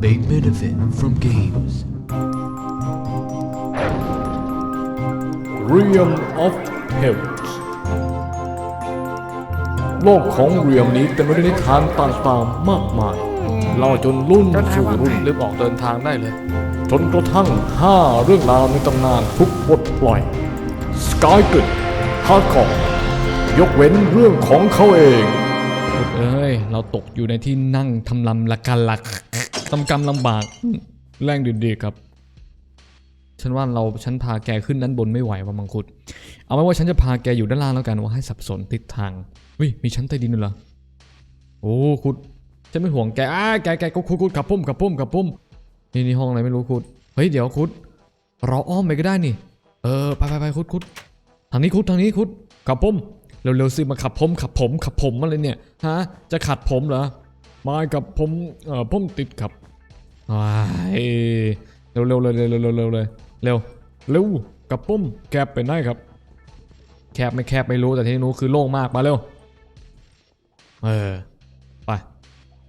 They benefit from games. Realm of Tales โลกของเรียมนี้เต็มไปด้วยนิทานต่างๆมากมายเล่าจนรุ่นสู่รุ่นรีบออกเดินทางได้เลย จนกระทั่ง 5 เรื่องราวในตำนานทุกบทปล่อย Sky g r i d Hardcore ยกเว้นเรื่องของเขาเอง เอ้ย เราตกอยู่ในที่นั่งทำลำละกันลัก ตำกำลำบาก แรงดีๆครับ ฉันว่าเราฉันพาแกขึ้นด้านบนไม่ไหวว่ามังคุด เอาไว้ว่าฉันจะพาแกอยู่ด้านล่างแล้วกันว่าให้สับสนทิศทางเฮ้ยมีชั้นใต้ดินด้วยเหรอโอ้คุดฉันไม่ห่วงแกอ้าแกแกก็คุดคุดขับพุ่มขับพุ่มขับพุ่มนี่นี่ห้องอะไรไม่รู้คุดเฮ้ยเดี๋ยวคุดเราอ้อมไปก็ได้นี่ เออไปไปไปคุดคุดทางนี้คุดทางนี้คุดขับพุ่มเร็วๆสิมาขับผมขับผมขับผมอะไรเนี่ยฮะจะขัดผมเหรอ มากับผมเอ่อผมติดขับว้ายเร็วเร็วเร็วเร็วเร็วเร็วเร็วเลยเร็วเร็วกับปุ้มแคบไปไหนครับ แคบไม่แคบไม่รู้แต่ที่รู้คือโล่งมากมาเร็วเออไป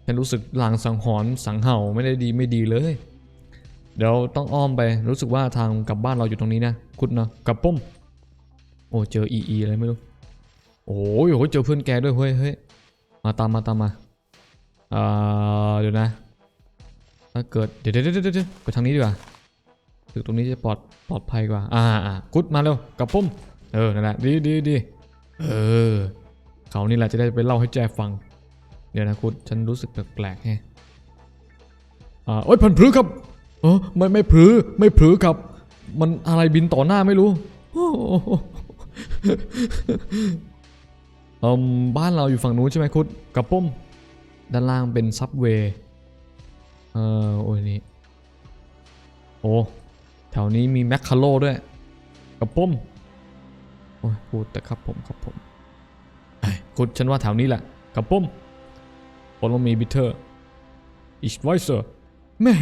ฉันรู้สึกลางสังหรณ์สังเห่าไม่ได้ดีไม่ดีเลย เดี๋ยวต้องอ้อมไปรู้สึกว่าทางกลับบ้านเราอยู่ตรงนี้นะคุณนะกับปุ้มโอ้เจออีอีอะไรไม่รู้โอ้ยโอ้ยเจอเพื่อนแกด้วยเฮ้ยเฮ้ยมาตามมาตามมา เอ่อเดี๋ยวนะ ถ้าเกิด เดี๋ยวเดี๋ยวเดี๋ยวเดี๋ยวไปทางนี้ดีกว่าถึงตรงนี้จะปลอดปลอดภัยกว่า อ่าอ่ากุดมาเร็วกับปุ้มเออ นั่นแหละ ดีดีดีเออ เขานี่แหละจะได้ไปเล่าให้แจฟัง เดี๋ยวนะกุดฉันรู้สึกแปลกๆแฮะอ่าโอ้ยพันพลือครับเออไม่ไม่พลือไม่พลือครับ มันอะไรบินต่อหน้าไม่รู้โอ้โหเอ่มบ้านเราอยู่ฝั่งนู้นใช่ไหมคุดกับปุ้ม ด้านล่างเป็นซับเวย์เออโอ้ยนี่โอ้แถวนี้มีแมคคาโลด้วยกับปุ้มโอ้ยพูดแต่ครับผมครับผมเอ้คุดฉันว่าแถวนี้แหละกับปุ้มโอลมีบิเทอร์อิชไวเซอร์แม่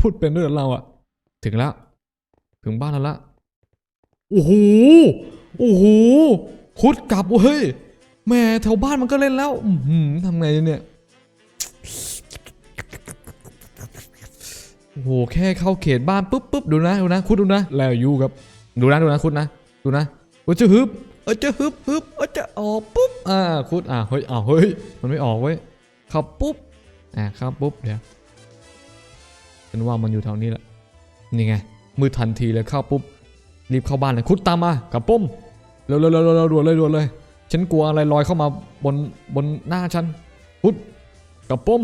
พูดเป็นเรื่องเราอะถึงแล้ว ถึงบ้านแล้วละโอ้โหโอ้โหคุดกลับเว้ย แม่แถวบ้านมันก็เล่นแล้วทำไงเนี่ยโอ้โหแค่เข้าเขตบ้านปุ๊บปุ๊บดูนะดูนะคุดดูนะแล้วอยู่ครับดูนะดูนะคุดนะดูนะเออจะฮึบเออจะฮึบฮึบเออจะออกปุ๊บอ่าคุดอ่าเฮ้ยอ้าเฮ้ยมันไม่ออกเว้ยเข้าปุ๊บอ่าเข้าปุ๊บเดี๋ยวฉันว่ามันอยู่แถวนี้แหละนี่ไงมือทันทีเลยเข้าปุ๊บรีบเข้าบ้านเลยคุดตามมากับปุ้มเร็วเร็วเร็วเร็วด่วนเลยด่วนเลย ฉันกลัวอะไรลอยเข้ามาบนบนหน้าฉันคุดกับปุ้ม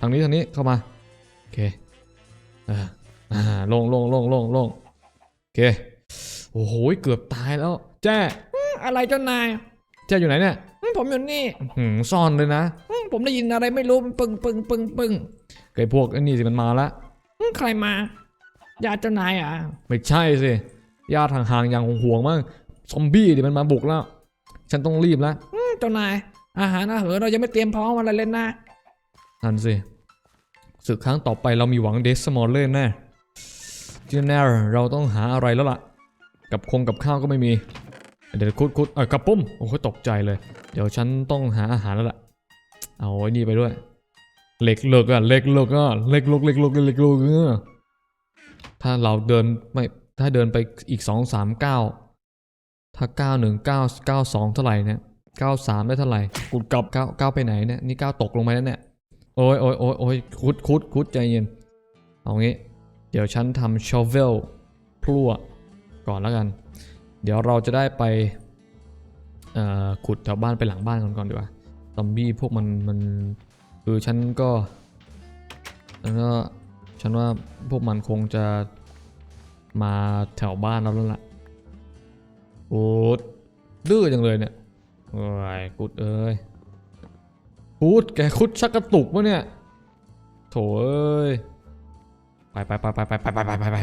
ทางนี้ทางนี้เข้ามาโอเคอ่าอ่าลงลงลงลงลงโอเคโอ้โหเกือบตายแล้ว แจ้อะไรเจ้านายแจ้อยู่ไหนเนี่ยผมอยู่นี่หืมซ่อนเลยนะผมได้ยินอะไรไม่รู้ปึ้งปึ้งปึ้งปึ้งไอ้พวกไอ้นี่สิมันมาละใครมาญาติเจ้านายอะ ไม่ใช่สิญาติห่างๆอย่างห่วงๆมั้งซอมบี้ดิมันมาบุกแล้ว ฉันต้องรีบแล้วอืมเจ้านาย อาหารอาเหอะเรายังไม่เตรียมพร้อมอะไรเลยนะนั่นสิศึกครั้งต่อไปเรามีหวังเดสมอลเล่นแน่จีเนอร์เราต้องหาอะไรแล้วล่ะ กับคงกับข้าวก็ไม่มี เดี๋ยวคุดคุดเออกระปุ้มโอ้โหตกใจเลย เดี๋ยวฉันต้องหาอาหารแล้วล่ะ เอาไอ้นี่ไปด้วยเหล็กเหล็กอะเหล็กเหล็กอะเหล็กเหล็กเหล็กเหล็กเหล็กเหล็กอะถ้าเราเดินไม่ถ้าเดินไปอีกสองสามเก้า ถ้าเก้าหนึ่งเก้าเก้าสองเท่าไหร่เนี่ยเก้าสามได้เท่าไหร่กูกลับเก้าเก้าไปไหนเนี่ยนี่เก้าตกลงไปแล้วเนี่ยโอ้ยโอ้ยโอ้ยโอ้ยคุดคุดคุดใจเย็น เอางี้ เดี๋ยวฉันทำชอเวลพลั่วก่อนแล้วกัน เดี๋ยวเราจะได้ไปเอ่อขุดแถวบ้านไปหลังบ้านก่อนก่อนดีกว่าซอมบี้พวกมันมันคือฉันก็ฉันก็ฉันว่าพวกมันคงจะมาแถวบ้านเราแล้วล่ะ โอ้ดดื้อจังเลยเนี่ยโอ้ยกุดเอ้ยคุดแกคุดชักกระตุกวะเนี่ยโถเอ้ยไปไปไปไปไปไปไปไปไปไป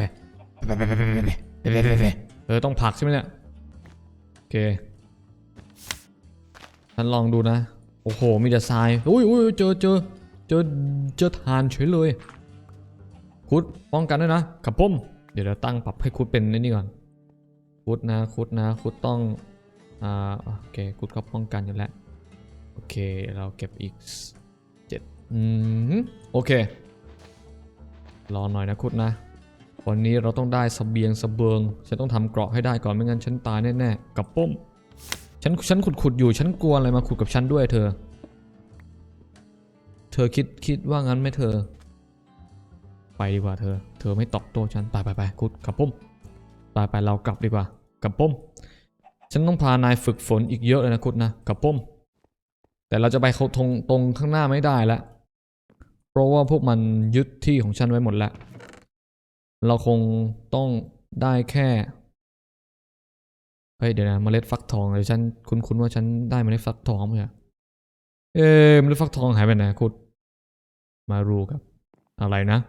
ไปไปไปไปเออต้องผลักใช่ไหมเนี่ยโอเคฉันลองดูนะ โอ้โหมีแต่ทรายอุ้ยอุ้ยเจอเจอเจอเจอทานเฉยเลยคุดป้องกันด้วยนะขับปุ้มเดี๋ยวเราตั้งปรับให้คุดเป็นนี่ก่อน คุดนะคุดนะคุดต้องอ่าโอเคคุดก็ป้องกันอยู่แล้วโอเคเราเก็บอีกเจ็ดอืมโอเครอหน่อยนะคุดนะ วันนี้เราต้องได้สเสบียงสเสบิงฉันต้องทำเกราะให้ได้ก่อนไม่งั้นฉันตายแน่ๆกับปุ้มฉันฉันขุดขุดอยู่ฉันกลัวอะไรมาขุดกับฉันด้วยเธอ เธอคิดคิดว่างั้นไหมเธอ ไปดีกว่าเธอ เธอไม่ตอบโต้ฉันไปไปไปคุดกับปุ้มไปไปเรากลับดีกว่า กับป้มฉันต้องพานายฝึกฝนอีกเยอะเลยนะคุดนะกับป้มแต่เราจะไปเขาตรงตรงข้างหน้าไม่ได้แล้วเพราะว่าพวกมันยึดที่ของฉันไว้หมดแล้ว เราคงต้องได้แค่เฮ้ยเดี๋ยวนะเมล็ดฟักทองเดี๋ยวฉันคุ้นๆว่าฉันได้เมล็ดฟักทองไหมอะเอ๊ะเมล็ดฟักทองหายไปไหนคุดมารู้ครับ อะไรนะ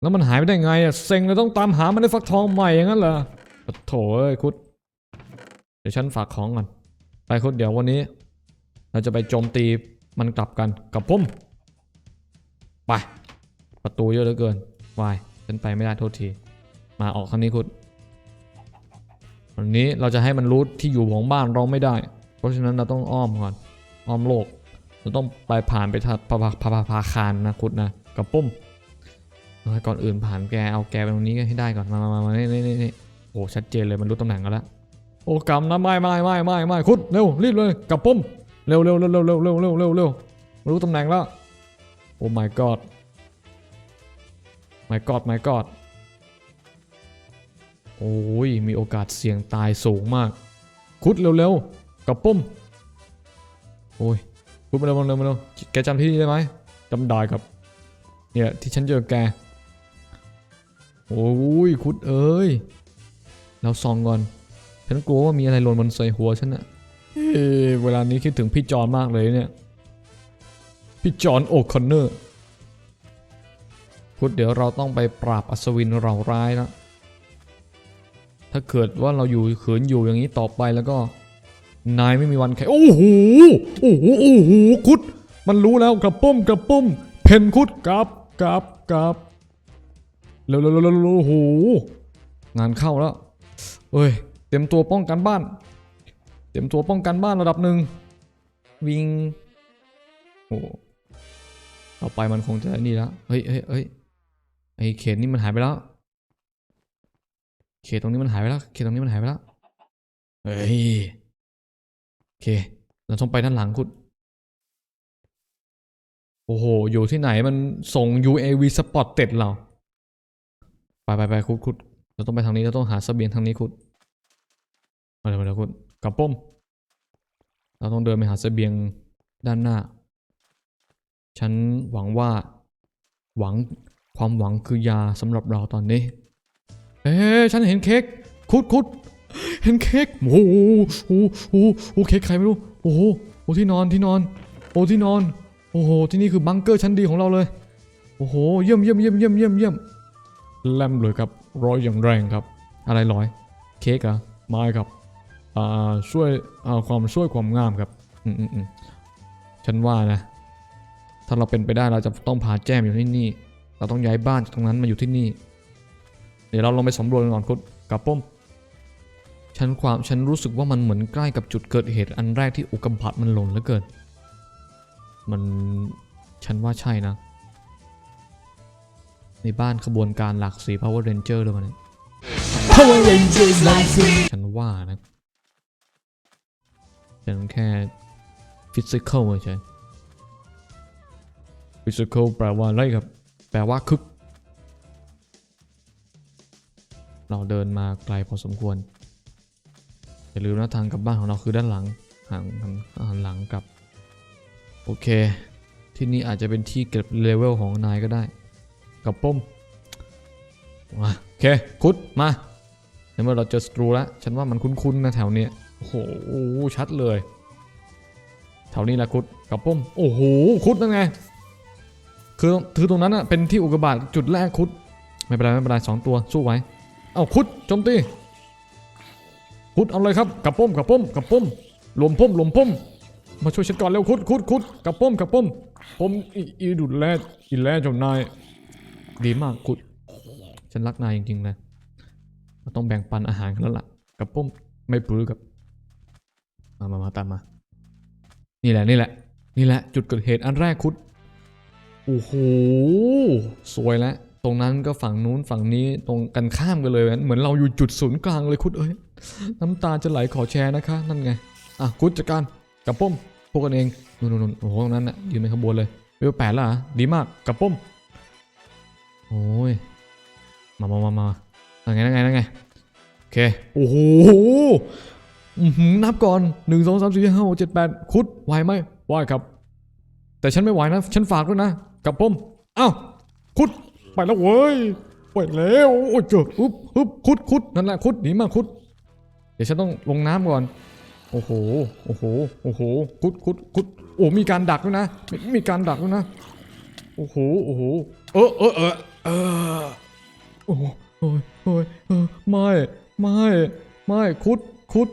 แล้วมันหายไปได้ไงอะเซ็งเลยต้องตามหาเมล็ดฟักทองใหม่อย่างนั้นเหรอ โถเอ้ยคุด เดี๋ยวฉันฝากของก่อน ไปคุดเดี๋ยววันนี้ เราจะไปโจมตีมันกลับกันกับผมไป ประตูเยอะเหลือเกินวายฉันไปไม่ได้โทษที มาออกครั้งนี้คุณวันนี้เราจะให้มันรู้ที่อยู่ของบ้านเราไม่ได้ เพราะฉะนั้นเราต้องอ้อมก่อน อ้อมโลก เราต้องไปผ่านไปทางพาพาพาคารนะคุณนะกับปุ้มก่อนอื่นผ่านแกเอาแกไปตรงนี้ให้ได้ก่อน มามามามานี่นี่นี่นี่ โอ้ชัดเจนเลยมันรู้ตำแหน่งกันแล้วโอ้กำนะไม่ไม่ไม่ไม่ไม่คุณเร็วรีบเลยกับปุ้มเร็วเร็วเร็วเร็วเร็วเร็วเร็วเร็วเร็วรู้ตำแหน่งแล้วโอ้ my god my god my god โอ้ยมีโอกาสเสี่ยงตายสูงมาก คุดเร็วๆกับปุ้มโอ้ยคุดมาเร็วมาเร็วมาเร็วแกจำที่นี่ได้ไหมจำได้ครับเนี่ยที่ฉันเจอแกโอ้ยคุดเอ้ย เราซองก่อน ฉันกลัวว่ามีอะไรหล่นบนใส่หัวฉันอะเอ้ยเวลานี้คิดถึงพี่จอนมากเลยเนี่ย พี่จอห์นโอคอนเนอร์พุทธเดี๋ยวเราต้องไปปราบอัศวินเราร้ายแล้วถ้าเกิดว่าเราอยู่ขืนอยู่อย่างนี้ต่อไปแล้วก็ นายไม่มีวันแค่โอ้โหโอ้โหโอ้โหคุด มันรู้แล้วกระปุ้มกระปุ้ม เพนคุดกราบกราบกราบเร็วเร็วเร็วเร็วโอ้โหงานเข้าแล้ว เอ้ยเต็มตัวป้องกันบ้าน เต็มตัวป้องกันบ้านระดับหนึ่งวิ่งโอ้ต่อไปมันคงจะนี่แล้วเฮ้ยเฮ้ยเฮ้ยไอเขตนี่มันหายไปแล้ว เขตตรงนี้มันหายไปแล้ว เขตตรงนี้มันหายไปแล้วเฮ้ยโอเค เราต้องไปด้านหลังคุณโอ้โห อยู่ที่ไหนมันส่ง UAV spotted เรา ไปไปไปคุดคุด เราต้องไปทางนี้เราต้องหาเสบียงทางนี้คุดมาเลยมาเลยคุดกลับป้มเราต้องเดินไปหาเสบียงด้านหน้า ฉันหวังว่าหวังความหวังคือยาสำหรับเราตอนนี้ เอ๊ะฉันเห็นเค้กคุดคุดเห็นเค้กโอ้โหโอ้โหโอ้โหเค้กใครไม่รู้โอ้โหโอ้ที่นอนที่นอน โอ้ที่นอน โอ้โหที่นี่คือบังเกอร์ชั้นดีของเราเลย โอ้โหเยี่ยมเยี่ยมเยี่ยมเยี่ยมเยี่ยมเยี่ยมแลมเลยครับ ร้อยอย่างแรงครับ อะไรร้อยเค้กอะไม่ครับอ่าช่วยอ่าความช่วยความงามครับอืมอืมฉันว่านะ ถ้าเราเป็นไปได้เราจะต้องพาแจมอยู่ที่นี่ เราต้องย้ายบ้านจากตรงนั้นมาอยู่ที่นี่ เดี๋ยวเราลองไปสำรวจกันก่อนคุณกับป้มฉันความฉันรู้สึกว่ามันเหมือนใกล้กับจุดเกิดเหตุอันแรกที่อุกกาบาตมันหล่นเหลือเกิน มันฉันว่าใช่นะ ในบ้านขบวนการหลากสี Power Ranger เลยมันย Power Rangers like free. ฉันว่านะฉันแค่ physical เฉย physical แปลว่าอะไรครับ แปลว่าคึก เราเดินมาไกลพอสมควร อย่าลืมนะทางกลับบ้านของเราคือด้านหลังหันหันหันหลังกลับ โอเค ที่นี่อาจจะเป็นที่เก็บเลเวลของนายก็ได้ กับป้มมาโอเคคุดมาในเมื่อเราเจอศัตรูแล้วฉันว่ามันคุ้นๆนะแถวเนี้ยโอ้โหชัดเลยแถวนี้แหละคุดกับปุ้มโอ้โหคุดนั่นไงคือคือตรงนั้นอะเป็นที่อุกกาบาตจุดแรกคุด ไม่เป็นไรไม่เป็นไรสองตัวสู้ไว้เอาคุดโจมตีคุดเอาเลยครับกับปุ้มกับปุ้มกับปุ้มรวมปุ้มรวมปุ้มมาช่วยฉันก่อนเร็วคุดคุดคุดกับปุ้มกับปุ้มผมอีอีดุดแลอีแลเจ้านาย ดีมากคุดฉันรักนายจริงๆนะเราต้องแบ่งปันอาหารกันแล้วล่ะ กับปุ้มไม่ปลื้กับ มามามาตามมา นี่แหละนี่แหละ นี่แหละ จุดเกิดเหตุอันแรกคุด โอ้โห สวยแล้ว ตรงนั้นก็ฝั่งนู้นฝั่งนี้ตรงกันข้ามกันเลย เหมือนเราอยู่จุดศูนย์กลางเลยคุดเอ้ย น้ำตาจะไหลขอแชร์นะคะ นั่นไง อะคุดจัดการกับป้มพวกกันเองนู่นนู่นโอ้โหตรงนั้นน่ะยืนเป็นขบวนเลยเวลแปดแล้วเหรอดีมากกับป้ม โอ้ย มามามามานั่นไงนั่นไงนั่นไงโอเค โอ้โหนับก่อนหนึ่งสองสามสี่ห้าหกเจ็ดแปดคุดไหวไหมไหวครับ แต่ฉันไม่ไหวนะ ฉันฝากด้วยนะ กับผมเอ้าคุด ไปแล้วเว้ยไปแล้วโอ้ยเจออุ๊บฮึบคุดคุดนั่นแหละคุดหนีมาคุด เดี๋ยวฉันต้องลงน้ำก่อน โอ้โห โอ้โห โอ้โห คุดคุดคุดโอ้มีการดักด้วยนะ มีมีการดักด้วยนะ โอ้โห โอ้โห เออเออเออ เออ โอ้โหโอ้ยโอ้ยเออไม่ ไม่ ไม่ คุด คุด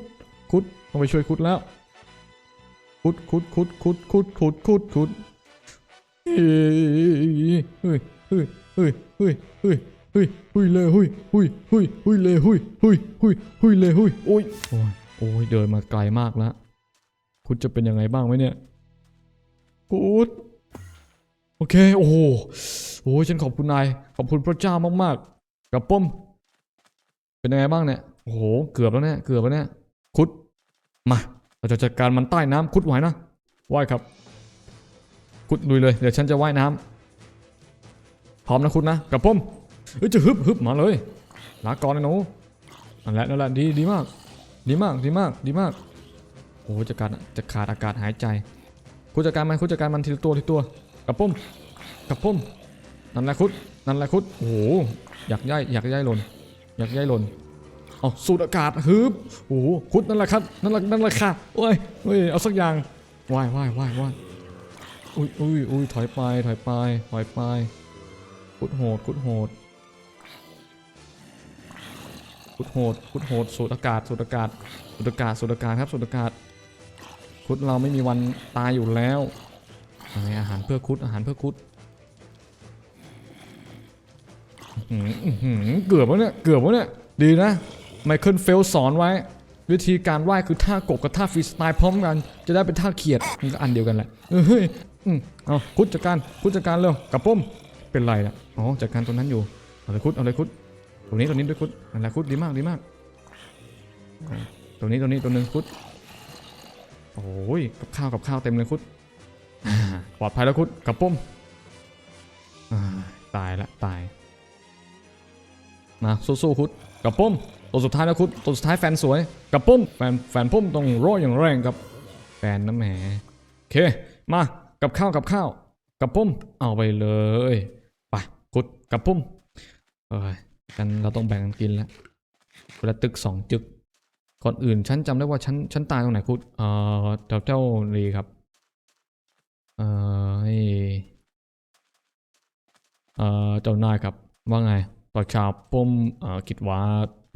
คุด ต้องไปช่วยคุดแล้ว คุด คุด คุด คุด คุด คุด คุด คุด เฮ้ย เฮ้ย เฮ้ย เฮ้ย เฮ้ย เฮ้ยเฮ้ยเฮ้ยเลยเฮ้ยเฮ้ยเฮ้ยเฮ้ยเลยเฮ้ยเฮ้ยเฮ้ยเฮ้ยเลยเฮ้ย โอ้ย โอ้ย โอ้ย เดินมาไกลมากแล้ว คุณจะเป็นยังไงบ้างไหมเนี่ยกูด โอเค โอ้โหโอ้ฉันขอบคุณนาย ขอบคุณพระเจ้ามากๆ กับป้ม เป็นยังไงบ้างเนี่ย โอ้โห เกือบแล้วเนี่ย เกือบแล้วเนี่ย คุด มา เราจะจัดการมันใต้น้ำคุดไหวนะ ว่ายครับ คุดลุยเลย เดี๋ยวฉันจะว่ายน้ำพร้อมนะคุดนะ กับผมเอ้ยจะฮึบฮึบมาเลยลาก่อนนะหนูนั่นแหละนั่นแหละดีดีมาก ดีมาก ดีมาก ดีมาก โอ้โหจะการจะขาดอากาศหายใจ คุดจัดการมันคุดจัดการมันทีละตัวทีละตัว กับผมกับผมนั่นแหละคุดนั่นแหละคุดโอ้โหอยากย้ายอยากย้ายหล่นอยากย้ายหล่นเอาสูดอากาศฮึบโอ้โหคุดนั่นแหละครับนั่นแหละนั่นแหละค่ะโอ้ยเฮ้ยเอาสักอย่างว่ายว่ายว่ายว่ายอุ้ยอุ้ยอุ้ยถอยไปถอยไปถอยไปคุดโหดคุดโหดคุดโหดคุดโหดสูดอากาศสูดอากาศสูดอากาศสูดอากาศครับสูดอากาศคุดเราไม่มีวันตายอยู่แล้ว อะไรอาหารเพื่อคุดอาหารเพื่อคุดเกือบแล้วเนี่ยเกือบแล้วเนี่ยดีนะไมเคิลเฟลสอนไว้ วิธีการว่ายคือท่ากบกับท่าฟรีสไตล์พร้อมกัน จะได้เป็นท่าเขียดมันก็อันเดียวกันแหละเฮ้ยเอาคุดจัดการคุดจัดการเร็วกับปุ้มเป็นไรล่ะอ๋อจัดการตัวนั้นอยู่เอาเลยคุดเอาเลยคุดตัวนี้ตัวนี้ด้วยคุดนั่นแหละคุดดีมากดีมากตัวนี้ตัวนี้ตัวหนึ่งคุดโอ้ยกับข้าวกับข้าวเต็มเลยคุด ปลอดภัยแล้วคุดกับป้มอ่าตายละตาย มาสู้ๆคุดกับปุ้มตัวสุดท้ายแล้วคุดตัวสุดท้ายแฟนสวยกับปุ้มแฟนแฟนปุ้มต้องโร้อยอย่างแรงครับ แฟนน้ำแหมโอเค มากับข้าวกับข้าวกับปุ้มเอาไปเลยไปคุดกับปุ้มเอ้ยกันเราต้องแบ่งกันกินแล้วคนละตึกสองจึกก่อนอื่นฉันจำได้ว่าฉันฉันตายตรงไหนคุดเอ่อเจ้าเจ้าลีครับ เอ่อให้เอ่อเจ้านายครับว่าไงตอนเช้าผมเอ่อคิดว่า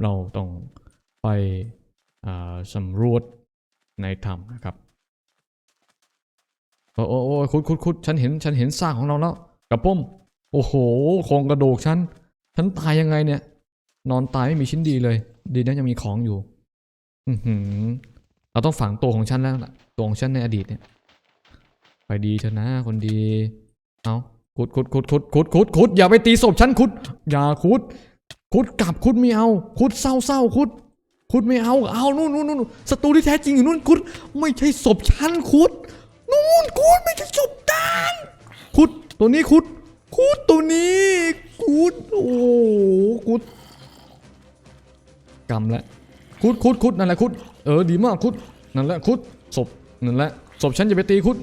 เราต้องไปเอ่อสำรวจในถ้ำนะครับโอ้โอ้คุดคุดคุดฉันเห็นฉันเห็นซากของเราแล้วกับป้มโอ้โหโครงกระดูกฉันฉันตายยังไงเนี่ย นอนตายไม่มีชิ้นดีเลย ดีนะยังมีของอยู่ อือหือเราต้องฝังตัวของฉันแล้วล่ะตัวของฉันในอดีตเนี่ย ไปดีเถอะนะคนดี เอาขุดขุดขุดขุดขุดขุดขุดอย่าไปตีศพฉันขุด อย่าขุด ขุดกลับขุดไม่เอา ขุดเศร้าเศร้าขุด ขุดไม่เอา เอานู่นนู่นนู่นศัตรูที่แท้จริงอยู่นู่นขุด ไม่ใช่ศพฉันขุด นู่นขุดไม่ใช่ศพฉันขุดตัวนี้ขุด ขุดตัวนี้ขุด โอ้ขุดกำแล้วขุดขุดขุดนั่นแหละขุด เออดีมากขุด นั่นแหละขุดศพนั่นแหละศพฉันจะไปตีขุด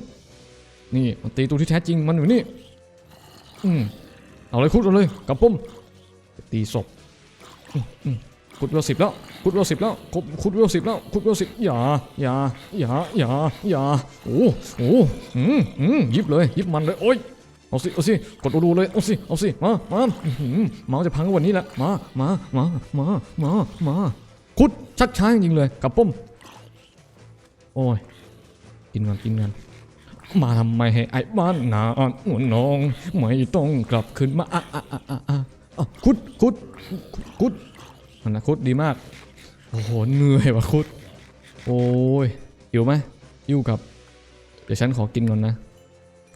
นี่มันตีตัวที่แท้จริงมันอยู่นี่อืมเอาเลยคุดเอาเลยกับปุ้มตีศพคุดเวลสิบแล้วคุดเวลสิบแล้วคุดคุดเวลสิบแล้วคุดเวลสิบอย่าอย่าอย่าอย่าอย่าโอ้โอ้อืมอืมยิบเลยยิบมันเลยโอ้ยเอาสิเอาสิกดดูเลยเอาสิเอาสิมามาหือเมาจะพังวันนี้แหละมามามามามามาคุดชักช้าจริงเลยกับปุ้มโอ้ยกินกันกินกัน มาทำไมให้ไอ้บ้านนาอ่อนหัวน้องไม่ต้องกลับขึ้นมาอะอะอะอะอะอะคุดคุดคุดมันนะคุดดีมาก โอ้โหเหนื่อยว่ะคุด โอ้ยหิวไหมหิวกับ เดี๋ยวฉันขอกินก่อนนะ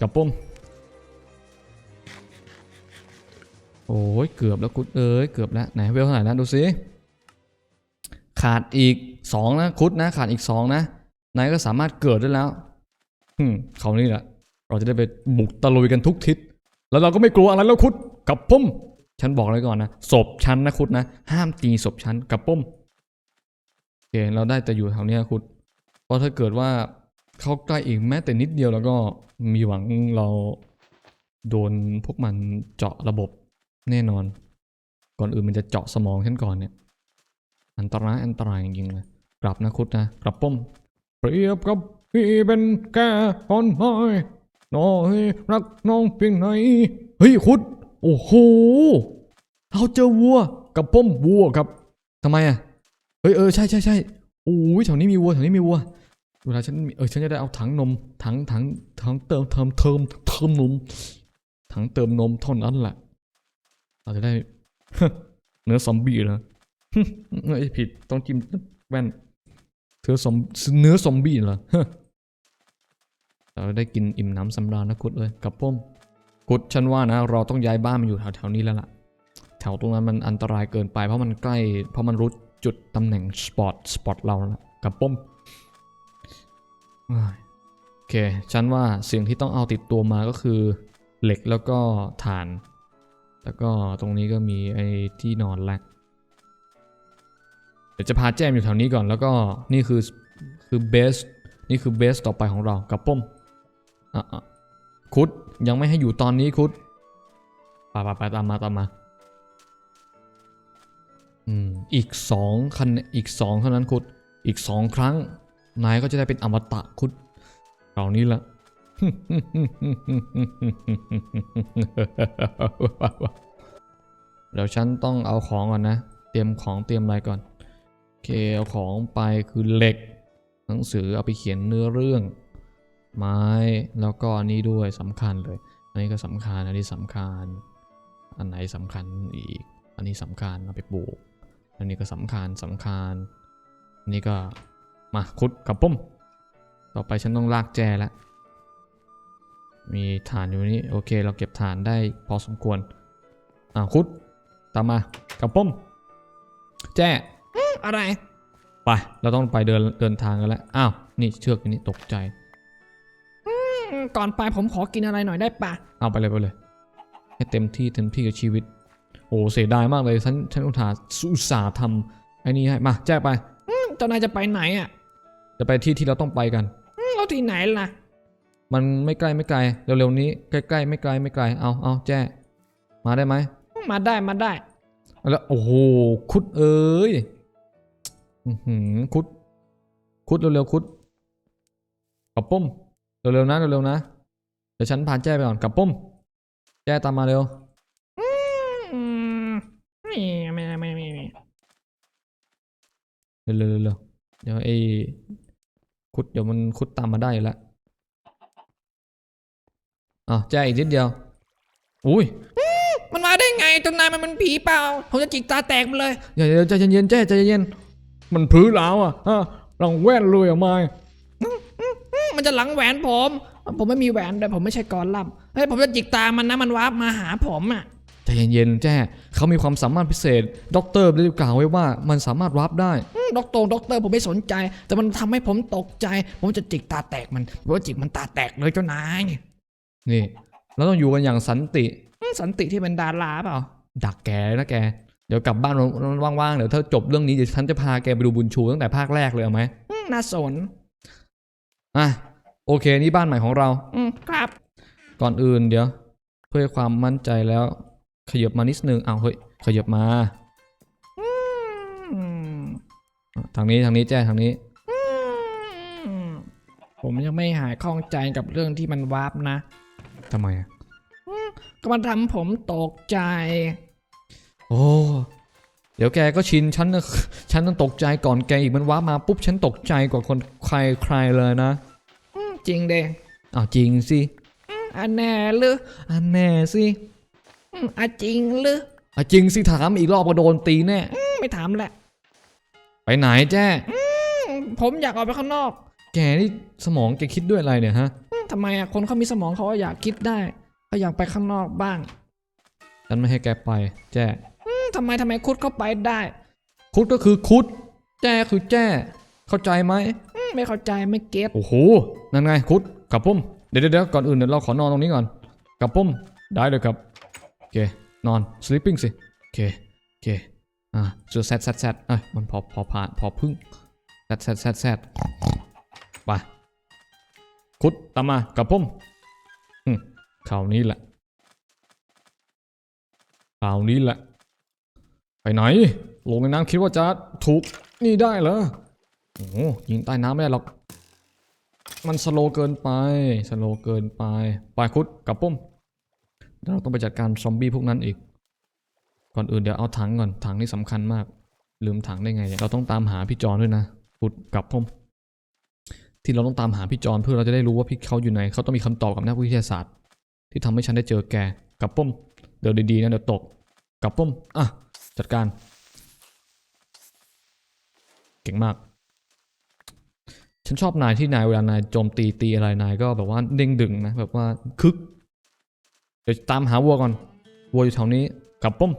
กับปุ้มโอ้ยเกือบแล้วคุดเอ้ยเกือบแล้วไหนเวลเท่าไหร่แล้วดูสิขาดอีกสองนะคุดนะขาดอีกสองนะนายก็สามารถเกิดได้แล้ว เขาวนี่แหละเราจะได้ไปบุกตะลุยกันทุกทิศ แล้วเราก็ไม่กลัวอะไรแล้วคุดกับปุ้มฉันบอกเลยก่อนนะศพฉันนะคุดนะ ห้ามตีศพฉันกับปุ้มโอเคเราได้แต่อยู่แถวเนี้ยคุด เพราะถ้าเกิดว่าเข้าใกล้อีกแม้แต่นิดเดียวแล้วก็มีหวังเราโดนพวกมันเจาะระบบแน่นอน ก่อนอื่นมันจะเจาะสมองฉันก่อนเนี่ย อันตรายอันตรายจริงๆเลยกลับนะคุดนะกลับป้มเปรียบกับ พี่เป็นแก่คนน้อยน้อยรักน้องเพียงไหน เฮ้ยคุดโอ้โห เราเจอวัวกับป้มวัวครับทำไมอะ เฮ้ยเออใช่ใช่ใช่โอ้ยแถวนี้มีวัวแถวนี้มีวัวเวลาฉันเออฉันจะได้เอาถังนมถังถังถังเติมเติมเติมเติมนมถังเติมนมเท่านั้นแหละเราจะได้เนื้อซอมบี้เหรอเอ้ยผิดต้องจิ้มแว่นเธอซอมเนื้อซอมบี้เหรอ เราได้กินอิ่มน้ำสำราญนะกุดเลยกับป้มกุดฉันว่านะ เราต้องย้ายบ้านมาอยู่แถวๆนี้แล้วล่ะ แถวตรงนั้นมันอันตรายเกินไปเพราะมันใกล้ เพราะมันรู้จุดตำแหน่งสปอตสปอตเราแล้วล่ะกับป้มอ้ายโอเค ฉันว่าสิ่งที่ต้องเอาติดตัวมาก็คือ เหล็กแล้วก็ถ่าน แล้วก็ตรงนี้ก็มีไอ้ที่นอนแหละเดี๋ยวจะพาแจมอยู่แถวนี้ก่อนแล้วก็นี่คือคือเบสนี่คือเบสต่อไปของเรากับป้ม อะคุดยังไม่ให้อยู่ตอนนี้คุดไปไปไปตามมาตามมาอืมอีกสองคันอีกสองเท่านั้นคุดอีกสองครั้ง นายก็จะได้เป็นอมตะคุดคราวนี้ละเดี๋ยวฉันต้องเอาของก่อนนะ เตรียมของเตรียมอะไรก่อนโอเคเอาของไปคือเหล็ก หนังสือเอาไปเขียนเนื้อเรื่อง ไม้แล้วก็อันนี้ด้วยสำคัญเลย อันนี้ก็สำคัญอันนี้สำคัญ อันไหนสำคัญอีก อันนี้สำคัญเอาไปปลูก อันนี้ก็สำคัญสำคัญอันนี้ก็มาคุดกับปุ้มต่อไปฉันต้องลากแจแล้วมีฐานอยู่นี้โอเค เราเก็บฐานได้พอสมควรอ่าคุดตามมากับปุ้มแจ้อะไร ไป เราต้องไปเดินเดินทางกันแล้ว อ้าว นี่เชือกนี้ตกใจ ก่อนไปผมขอกินอะไรหน่อยได้ปะเอาไปเลยไปเลย ให้เต็มที่เต็มที่กับชีวิต โอ้เสียดายมากเลยฉันฉันอุตส่าห์อุตส่าห์ทำไอ้นี่ให้มาแจ้ไปอืมเจ้านายจะไปไหนอะ จะไปที่ที่เราต้องไปกันอืมแล้วที่ไหนล่ะ มันไม่ไกลไม่ไกลเร็วๆนี้ใกล้ๆไม่ไกลไม่ไกลเอาเอาแจ้มาได้ไหมมาได้มาได้ แล้วโอ้โหคุดเอ้ยอือหือคุดคุดเร็วๆคุดกับปุ้ม เร็วๆนะเร็วๆนะ เดี๋ยวฉันพาแจ้ไปก่อนกับปุ้ม แจ้ตามมาเร็วอืมไม่ไม่ไม่ไม่ไม่เร็วๆเร็วๆเร็วเดี๋ยวไอ้คุดเดี๋ยวมันคุดตามมาได้อยู่แล้วอะแจ้อีกนิดเดียว อุ้ยมันมาได้ไงเจ้านายมันเป็นผีเปล่าผมจะจิกตาแตกมันเลยอย่าเดี๋ยวใจเย็นๆแจ้ใจเย็นๆมันพื้นแล้วอะฮะรังแว่นเลยอะไม่อืม มันจะหลังแหวนผม ผมไม่มีแหวนแต่ผมไม่ใช่กอลัมน์เฮ้ยผมจะจิกตามันนะมันวาร์ปมาหาผมอะใจเย็นๆแจ้เขามีความสามารถพิเศษด็อกเตอร์ได้กล่าวไว้ว่ามันสามารถวาร์ปได้อืมด็อกเตอร์ด็อกเตอร์ผมไม่สนใจ แต่มันทำให้ผมตกใจ ผมจะจิกตาแตกมันผมจะจิกมันตาแตกเลยเจ้านายนี่เราต้องอยู่กันอย่างสันติอืมสันติที่เป็นดาราเปล่าดักแกเลยนะแก เดี๋ยวกลับบ้านว่างๆเดี๋ยวถ้าจบเรื่องนี้เดี๋ยวฉันจะพาแกไปดูบุญชูตั้งแต่ภาคแรกเลยเอาไหมอืมน่าสน อะโอเค นี่บ้านใหม่ของเรา อืมครับ ก่อนอื่นเดี๋ยว เพื่อความมั่นใจแล้ว ขยับมานิดนึงอ้าวเฮ้ยขยับมาอืมทางนี้ทางนี้แจ้ทางนี้ อืมผมยังไม่หายข้องใจกับเรื่องที่มันวาร์ปนะ ทำไมอะก็มันทำผมตกใจ โอ้ เดี๋ยวแกก็ชินฉันนะฉันต้องตกใจก่อนแกอีกมันว้ามาปุ๊บฉันตกใจกว่าคนใครใครเลยนะอืมจริงเด้อ้าวจริงสิอันแน่หรืออันแน่สิอืมอะจริงหรืออะจริงสิถามอีกรอบก็โดนตีแน่อืมไม่ถามแหละ ไปไหนแจ้อืมผมอยากออกไปข้างนอก แกนี่สมองแกคิดด้วยอะไรเนี่ยฮะอืมทำไมอะคนเขามีสมองเขาก็อยากคิดได้เขาอยากไปข้างนอกบ้างฉันไม่ให้แกไป แจ้อืม ทำไมทำไมคุดเข้าไปได้ คุดก็คือคุด แจ้คือแจ้ เข้าใจไหมอืมไม่เข้าใจไม่เก็ตโอ้โหนั่นไงคุดกลับปุ้มเดี๋ยวเดี๋ยวเดี๋ยวก่อนอื่นเดี๋ยวเราขอนอนตรงนี้ก่อนกลับปุ้มได้เลยครับโอเคนอน sleeping สิโอเคโอเคอ่าเจอแซดแซดแซดเอ้ยมันพอพอผ่านพอพึ่งแซดแซดแซดแซดไปคุดตามมากลับปุ้มอืมคราวนี้แหละคราวนี้แหละ ไปไหน ลงในน้ำคิดว่าจะถูกนี่ได้เหรอ โอ้ยิงใต้น้ำไม่ได้หรอก มันสโลเกินไป สโลเกินไป ไปคุดกลับปุ้มเราต้องไปจัดการซอมบี้พวกนั้นอีก ก่อนอื่นเดี๋ยวเอาถังก่อน ถังนี่สำคัญมาก ลืมถังได้ไงเนี่ย เราต้องตามหาพี่จอนด้วยนะคุดกลับปุ้มที่เราต้องตามหาพี่จอนเพื่อเราจะได้รู้ว่าพี่เขาอยู่ไหน เขาต้องมีคำตอบกับนักวิทยาศาสตร์ ที่ทำให้ฉันได้เจอแกกลับปุ้ม เดี๋ยวดีๆนะเดี๋ยวตกกลับปุ้ม อะ จัดการ เก่งมาก ฉันชอบนายที่นายเวลานายโจมตีตีอะไรนายก็แบบว่าเด้งดึงนะแบบว่าคึก เดี๋ยวตามหาวัวก่อน วัวอยู่แถวนี้กลับปุ้ม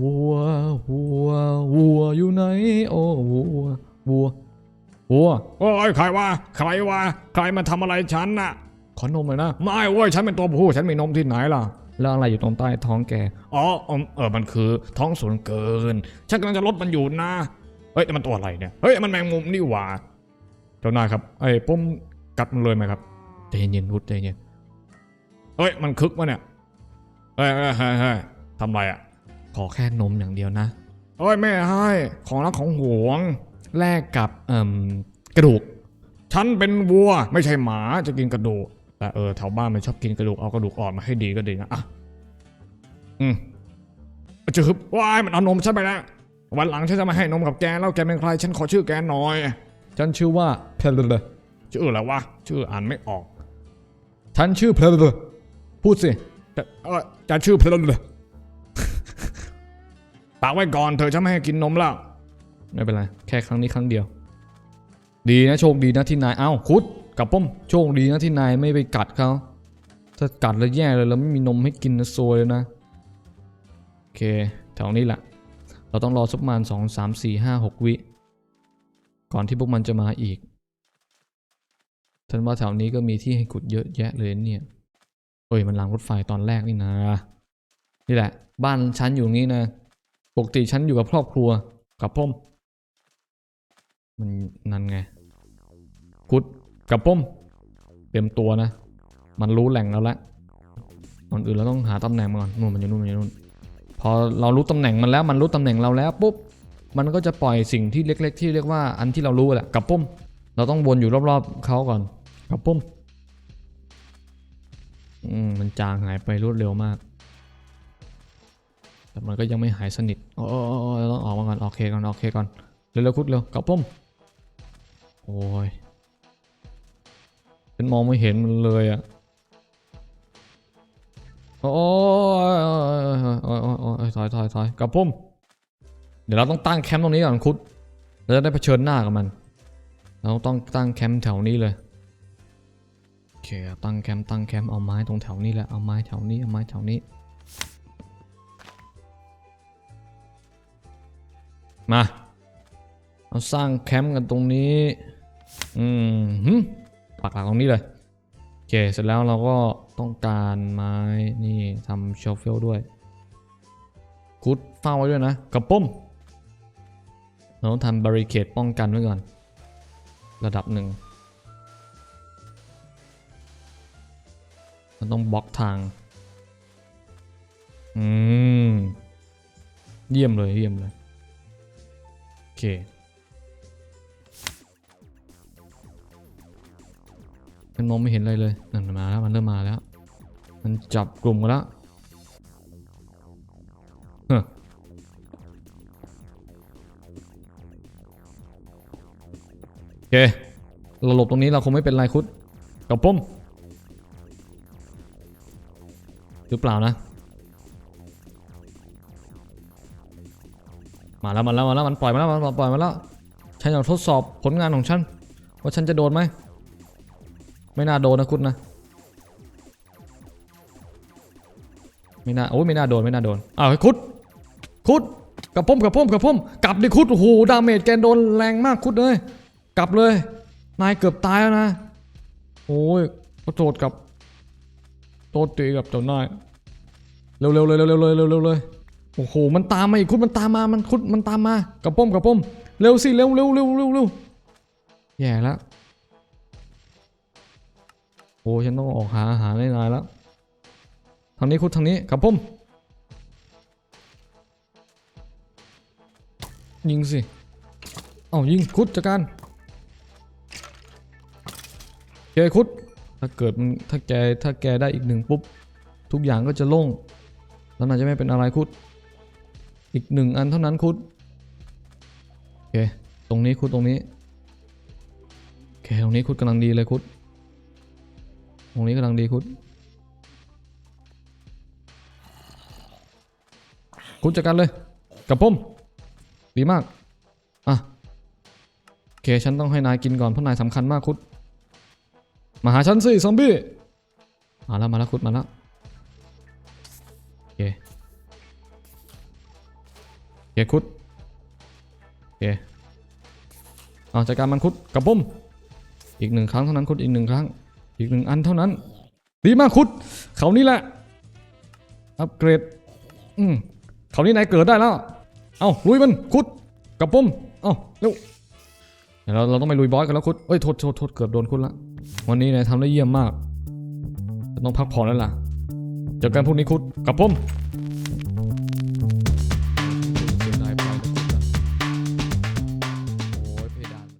วัววัววัวอยู่ไหนโอ้วัววัววัวโอ้ยใครวะใครวะใครมาทำอะไรฉันน่ะขอนมเลยนะ ไม่เว้ยฉันเป็นตัวผู้ฉันมีนมที่ไหนล่ะ แล้วอะไรอยู่ตรงใต้ท้องแก อ๋อเออเออ มันคือท้องส่วนเกิน ฉันกำลังจะลดมันอยู่นะ เฮ้ย แต่มันตัวอะไรเนี่ย เฮ้ย มันแมงมุมนี่หว่า เจ้านายครับ ไอ้ปุ้มกัดมันเลยไหมครับใจเย็นๆพุดใจเย็น เฮ้ย มันคึกวะเนี่ยเฮ้ยเฮ้ยเฮ้ยเฮ้ยทำไรอะ ขอแค่นมอย่างเดียวนะ เฮ้ยไม่ให้ของรักของหวง แลกกับเอ่มกระดูก ฉันเป็นวัวไม่ใช่หมาจะกินกระดูก แต่เออแถวบ้านมันชอบกินกระดูกเอากระดูกอ่อนมาให้ดีก็ดีนะอะอืมจะฮึบว้ายมันเอานมฉันไปแล้ววันหลังฉันจะมาให้นมกับแกแล้วแกเป็นใครฉันขอชื่อแกหน่อย ฉันชื่อว่าเพลเลชื่ออะไรวะชื่ออ่านไม่ออก ฉันชื่อเพลเลพูดสิแต่เออจะชื่อเพลนเลยปากไว้ก่อนเธอฉันไม่ให้กินนมแล้วไม่เป็นไรแค่ครั้งนี้ครั้งเดียว ดีนะโชคดีนะที่นายเอ้าคุด กับป้อมโชคดีนะที่นายไม่ไปกัดเขาถ้ากัดแล้วแย่เลยเราไม่มีนมให้กินนะซวยเลยนะ โอเค แถวนี้แหละ เราต้องรอสักประมาณสองสามสี่ห้าหกวิ ก่อนที่พวกมันจะมาอีกฉันว่าแถวนี้ก็มีที่ให้ขุดเยอะแยะเลยเนี่ยเอ้ยมันรางรถไฟตอนแรกนี่นะ นี่แหละ บ้านฉันอยู่นี่นะ ปกติฉันอยู่กับครอบครัวกับพ่มมันนั่นไงคุด กับพ่มเต็มตัวนะ มันรู้แหล่งแล้วละก่อนอื่นเราต้องหาตำแหน่งมันก่อนนู่นมันอยู่นู่นมันอยู่นู่นพอเรารู้ตำแหน่งมันแล้ว มันรู้ตำแหน่งเราแล้วปุ๊บมันก็จะปล่อยสิ่งที่เล็ก ๆ ที่เรียกว่าอันที่เรารู้แหละกับปุ้ม เราต้องวนอยู่รอบๆเขาก่อนกับปุ้มอืมมันจางหายไปรวดเร็วมาก แต่มันก็ยังไม่หายสนิทโอ้โอ้ต้องออกมาก่อนโอเคก่อนโอเคก่อนเร็วๆคุดเร็วกับปุ้มโอ้ย นมองไม่เห็นมันเลยอะโอ้ยโอ้ยโอ้ยโอ้ยถอยถอยถอยกับปุ้มเดี๋ยวเราต้องตั้งแคมป์ตรงนี้ก่อนคุดเราจะได้เผชิญหน้ากับมัน เราต้องตั้งแคมป์แถวนี้เลยโอเคตั้งแคมป์ตั้งแคมป์เอาไม้ตรงแถวนี้แหละเอาไม้แถวนี้เอาไม้แถวนี้ มา เราสร้างแคมป์กันตรงนี้ อืมหึ ปักหลักตรงนี้เลย โอเค เสร็จแล้วเราก็ต้องการไม้นี่ทำเชลเฟลด้วยคุดเฝ้าไว้ด้วยนะกระปุ้มเราต้องทำบาริเคดป้องกันไว้ก่อน ระดับหนึ่งมันต้องบล็อกทาง อืม เยี่ยมเลยเยี่ยมเลย โอเค มันมองไม่เห็นอะไรเลยนั่นมาแล้วมันเริ่มมาแล้ว มันจับกลุ่มกันแล้วเฮ้อโอเคเราหลบตรงนี้เราคงไม่เป็นไรคุดกับปุ้มหรือเปล่านะ มาแล้วมาแล้วมาแล้วมันปล่อยมาแล้วมันปล่อยมาแล้วฉันอยากทดสอบผลงานของฉันว่าฉันจะโดนไหม ไม่น่าโดนนะคุณนะไม่น่าโอ้ไม่น่าโดนไม่น่าโดนอ้าวคุดคุดกับพุ่มกับพุ่มกับพุ่มกลับดิคุดโอ้โหดาเมจแกโดนแรงมากคุดเลยกลับเลย นายเกือบตายแล้วนะโอ้ยขอโทษกับโทษตีกับเจ้านายเร็วเร็วเลยเร็วเร็วเลยเร็วเร็วเลยโอ้โหมันตามมาอีกคุดมันตามมามันคุดมันตามมากับพุ่มกับพุ่มเร็วสิเร็วเร็วเร็วเร็วเร็วแย่แล้ว โอ้ฉันต้องออกหาอาหารให้นายแล้ว ทางนี้คุดทางนี้กับผมยิงสิ เอายิงคุดจัดการแกคุด ถ้าเกิดมันถ้าแกถ้าแกได้อีกหนึ่งปุ๊บ ทุกอย่างก็จะโล่ง แล้วนายจะไม่เป็นอะไรคุด อีกหนึ่งอันเท่านั้นคุดโอเค ตรงนี้คุดตรงนี้โอเคตรงนี้คุดกำลังดีเลยคุด ตรงนี้กำลังดีคุดคุณจัดการเลย กับผมดีมาก อะโอเคฉันต้องให้นายกินก่อนเพราะนายสำคัญมากคุดมาหาฉันสิซอมบี้มาแล้วมาแล้วคุดมาแล้วโอเคโอเคคุดโอเคเอาจัดการมันคุดกับผมอีกหนึ่งครั้งเท่านั้นคุดอีกหนึ่งครั้ง อีกหนึ่งอันเท่านั้น ดีมากคุดเขานี่แหละ อัปเกรด อืมเขานี่นายเกิดได้แล้ว เอาลุยมันคุดกับปุ้มเอาเร็วเดี๋ยวเราเราต้องไปลุยบอสกันแล้วคุดเอ้ยโทษโทษโทษเกือบโดนคุดละ วันนี้นายทำได้เยี่ยมมาก ต้องพักผ่อนแล้วล่ะ เจอกันพรุ่งนี้คุดกับปุ้ม